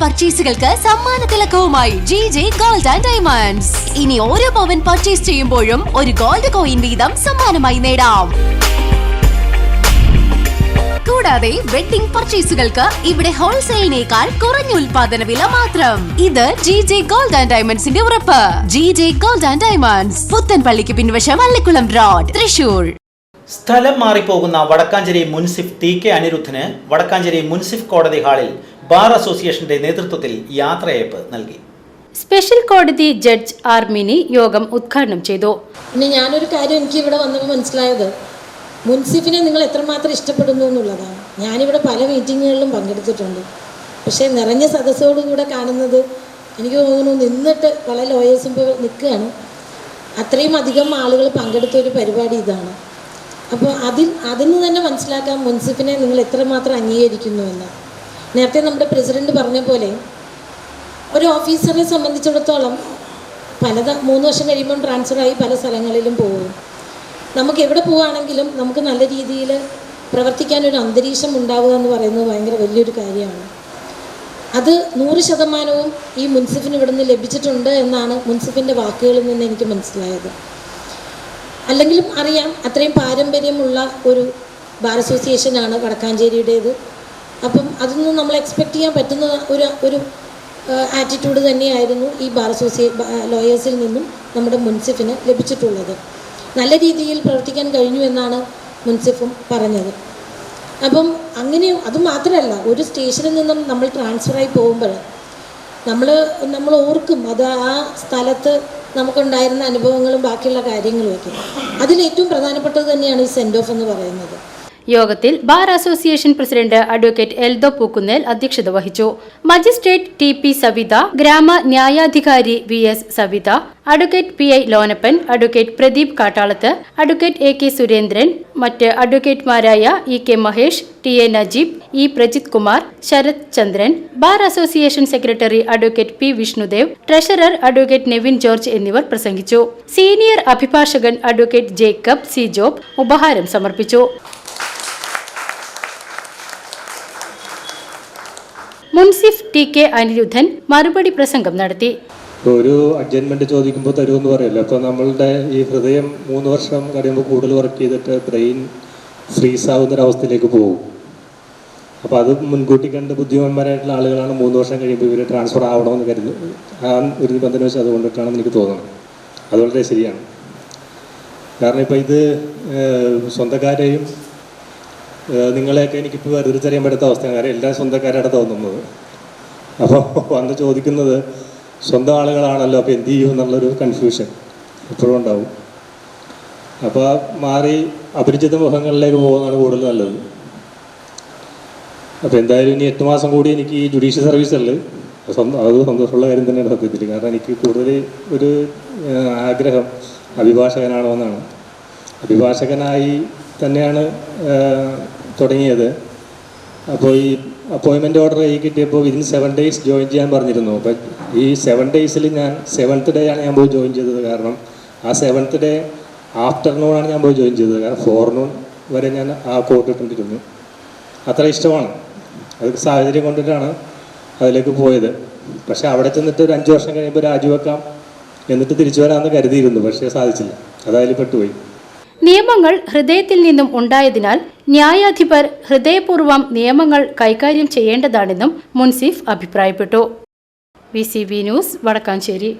പർച്ചേസുകൾക്ക് സമ്മാന തിലക്കവുമായി G J gold and diamonds ഇനി ഓരോ പവൻ പർച്ചേസ് ചെയ്യുമ്പോഴും ഒരു ഗോൾഡ് കോയിൻ വീതം സമ്മാനമായി നേടാം. കൂടാതെ വെഡിംഗ് പർച്ചേസുകൾക്ക് ഇവിടെ ഹോൾസെയിലിനേക്കാൾ കുറഞ്ഞ ഉൽപാദന വില മാത്രം. ഇത് ജി ജെ ഗോൾഡ് ആൻഡ് ഡയമണ്ട്സിന്റെ ഉറപ്പ്. G J gold and diamonds പുത്തൻപള്ളിക്ക് പിൻവശം അള്ളിക്കുളം റോഡ് തൃശൂർ. സ്ഥലം മാറിപ്പോകുന്ന വടക്കാഞ്ചേരി മുൻസിഫ് ടി കെ അനിരുദ്ധന് വടക്കാഞ്ചേരി മുൻസിഫ് കോടതി ഹാളിൽ ബാർ അസോസിയേഷന്റെ നേതൃത്വത്തിൽ യാത്രയയപ്പ് നൽകി. സ്പെഷ്യൽ കോടതി ജഡ്ജ് ആർ മിനി യോഗം ഉദ്ഘാടനം ചെയ്തു. പിന്നെ ഞാനൊരു കാര്യം എനിക്ക് ഇവിടെ വന്നപ്പോൾ മനസ്സിലായത്. മുൻസിഫിനെ നിങ്ങൾ എത്രമാത്രം ഇഷ്ടപ്പെടുന്നു എന്നുള്ളതാണ്. ഞാനിവിടെ പല മീറ്റിങ്ങുകളിലും പങ്കെടുത്തിട്ടുണ്ട്. പക്ഷേ നിറഞ്ഞ സദസ്സോടുകൂടെ കാണുന്നത് എനിക്ക് തോന്നുന്നു നിന്നിട്ട് പല ലോയേഴ്സും ഇപ്പോൾ നിൽക്കുകയാണ്. അത്രയും അധികം ആളുകൾ പങ്കെടുത്ത ഒരു പരിപാടി ഇതാണ്. അപ്പോൾ അതിൽ അതിന് തന്നെ മനസ്സിലാക്കാം മുൻസിഫിനെ നിങ്ങൾ എത്രമാത്രം അംഗീകരിക്കുന്നു എന്ന്. നേരത്തെ നമ്മുടെ പ്രസിഡന്റ് പറഞ്ഞ പോലെ ഒരു ഓഫീസറെ സംബന്ധിച്ചിടത്തോളം പലത മൂന്ന് വർഷം കഴിയുമ്പം ട്രാൻസ്ഫറായി പല സ്ഥലങ്ങളിലും പോകും. നമുക്ക് എവിടെ പോവുകയാണെങ്കിലും നമുക്ക് നല്ല രീതിയിൽ പ്രവർത്തിക്കാനൊരു അന്തരീക്ഷം ഉണ്ടാവുക എന്ന് പറയുന്നത് ഭയങ്കര വലിയൊരു കാര്യമാണ്. അത് നൂറ് ശതമാനവും ഈ മുൻസിഫിന് ഇവിടുന്ന് ലഭിച്ചിട്ടുണ്ട് എന്നാണ് മുൻസിഫിന്റെ വാക്കുകളിൽ നിന്ന് എനിക്ക് മനസ്സിലായത്. അല്ലെങ്കിലും അറിയാം അത്രയും പാരമ്പര്യമുള്ള ഒരു ബാർ അസോസിയേഷനാണ് വടക്കാഞ്ചേരിയുടേത്. അപ്പം അതൊന്നും നമ്മൾ എക്സ്പെക്റ്റ് ചെയ്യാൻ പറ്റുന്ന ഒരു ഒരു ആറ്റിറ്റ്യൂഡ് തന്നെയായിരുന്നു ഈ ബാർ അസോസിയേ ലോയേഴ്സിൽ നിന്നും നമ്മുടെ മുൻസിഫിന് ലഭിച്ചിട്ടുള്ളത്. നല്ല രീതിയിൽ പ്രവർത്തിക്കാൻ കഴിഞ്ഞു എന്നാണ് മുൻസിഫും പറഞ്ഞത്. അപ്പം അങ്ങനെ അത് മാത്രമല്ല ഒരു സ്റ്റേഷനിൽ നിന്നും നമ്മൾ ട്രാൻസ്ഫറായി പോകുമ്പോൾ നമ്മൾ നമ്മൾ ഓർക്കും അത് ആ സ്ഥലത്ത് നമുക്കുണ്ടായിരുന്ന അനുഭവങ്ങളും ബാക്കിയുള്ള കാര്യങ്ങളുമൊക്കെ അതിലേറ്റവും പ്രധാനപ്പെട്ടത് തന്നെയാണ് ഈ സെൻഡ് ഓഫ് എന്ന് പറയുന്നത്. യോഗത്തിൽ bar association president advocate Eldho Pookunnel അധ്യക്ഷത വഹിച്ചു. മജിസ്ട്രേറ്റ് ടി പി സവിത ഗ്രാമ ന്യായാധികാരി V S Savitha advocate P I Lonappan advocate Pradeep Kattalath advocate A K Surendran മറ്റ് അഡ്വക്കേറ്റ്മാരായ E K Mahesh T A Najeeb E Prajith Kumar Sarath Chandran bar association secretary advocate P Vishnudev treasurer advocate Nevin George എന്നിവർ പ്രസംഗിച്ചു. Senior അഭിഭാഷകൻ advocate Jacob C job ഉപഹാരം സമർപ്പിച്ചു. മുൻസിഫ് T K Anirudhan മറുപടി പ്രസംഗം നടത്തി. ഒരു അഡ്ജസ്റ്റ്മെന്റ് ചോദിക്കുമ്പോൾ തരുമെന്ന് പറയല്ലോ? അപ്പോൾ നമ്മളുടെ ഈ ഹൃദയം മൂന്ന് വർഷം കഴിയുമ്പോൾ കൂടുതൽ വർക്ക് ചെയ്തിട്ട് ബ്രെയിൻ ഫ്രീസ് ആവുന്ന ഒരവസ്ഥയിലേക്ക് പോകും. അപ്പോൾ അത് മുൻകൂട്ടി കണ്ട് ബുദ്ധിമാന്മാരായിട്ടുള്ള ആളുകളാണ് മൂന്ന് വർഷം കഴിയുമ്പോൾ ഇവർ ട്രാൻസ്ഫർ ആവണമെന്ന് കരുതുന്നു ആ ഒരു നിബന്ധന വെച്ച് അതുകൊണ്ടിട്ടാണെന്ന് എനിക്ക് തോന്നുന്നത്. അത് വളരെ ശരിയാണ്. കാരണം ഇപ്പോൾ ഇത് സ്വന്തക്കാരെയും നിങ്ങളെയൊക്കെ എനിക്കിപ്പോൾ വേർതിരിച്ചറിയാൻ പറ്റാത്ത അവസ്ഥയാണ്. കാര്യം എല്ലാ സ്വന്തക്കാരായിട്ട് തോന്നുന്നത്. അപ്പോൾ വന്ന് ചോദിക്കുന്നത് സ്വന്തം ആളുകളാണല്ലോ അപ്പോൾ എന്ത് ചെയ്യും എന്നുള്ളൊരു കൺഫ്യൂഷൻ എപ്പോഴും ഉണ്ടാവും. അപ്പോൾ മാറി അപരിചിത മുഖങ്ങളിലേക്ക് പോകുന്നതാണ് കൂടുതൽ നല്ലത്. അപ്പോൾ എന്തായാലും ഇനി എട്ട് മാസം കൂടി എനിക്ക് ഈ ജുഡീഷ്യൽ സർവീസുകളിൽ സ്വന്തം അത് സന്തോഷമുള്ള കാര്യം തന്നെയാണ് സത്യത്തിൽ കാരണം എനിക്ക് കൂടുതൽ ഒരു ആഗ്രഹം അഭിഭാഷകനാണോ എന്നാണ്. അഭിഭാഷകനായി തന്നെയാണ് തുടങ്ങിയത്. അപ്പോൾ ഈ അപ്പോയിൻമെന്റ് ഓർഡർ കൈ കിട്ടിയപ്പോൾ വിതിൻ സെവൻ ഡേയ്സ് ജോയിൻ ചെയ്യാൻ പറഞ്ഞിരുന്നു. അപ്പം ഈ സെവൻ ഡേയ്സിൽ ഞാൻ സെവൻത്ത് ഡേ ആണ് ഞാൻ പോയി ജോയിൻ ചെയ്തത്. കാരണം ആ സെവൻത്ത് ഡേ ആഫ്റ്റർനൂൺ ആണ് ഞാൻ പോയി ജോയിൻ ചെയ്തത്. കാരണം ഫോർനൂൺ വരെ ഞാൻ ആ കോട്ട് ഇട്ടിരുന്നു. അത്ര ഇഷ്ടമാണ്. അത് സാഹചര്യം കൊണ്ടിട്ടാണ് അതിലേക്ക് പോയത്. പക്ഷേ അവിടെ ചെന്നിട്ട് ഒരു അഞ്ച് വർഷം കഴിയുമ്പോൾ രാജിവെക്കാം എന്നിട്ട് തിരിച്ചു വരാമെന്ന് കരുതിയിരുന്നു. പക്ഷേ സാധിച്ചില്ല. അതായത് പെട്ടുപോയി. നിയമങ്ങൾ ഹൃദയത്തിൽ നിന്നും ഉണ്ടായതിനാൽ ന്യായാധിപർ ഹൃദയപൂർവം നിയമങ്ങൾ കൈകാര്യം ചെയ്യേണ്ടതാണെന്നും മുൻസിഫ് അഭിപ്രായപ്പെട്ടു. V news Vadakkanchery.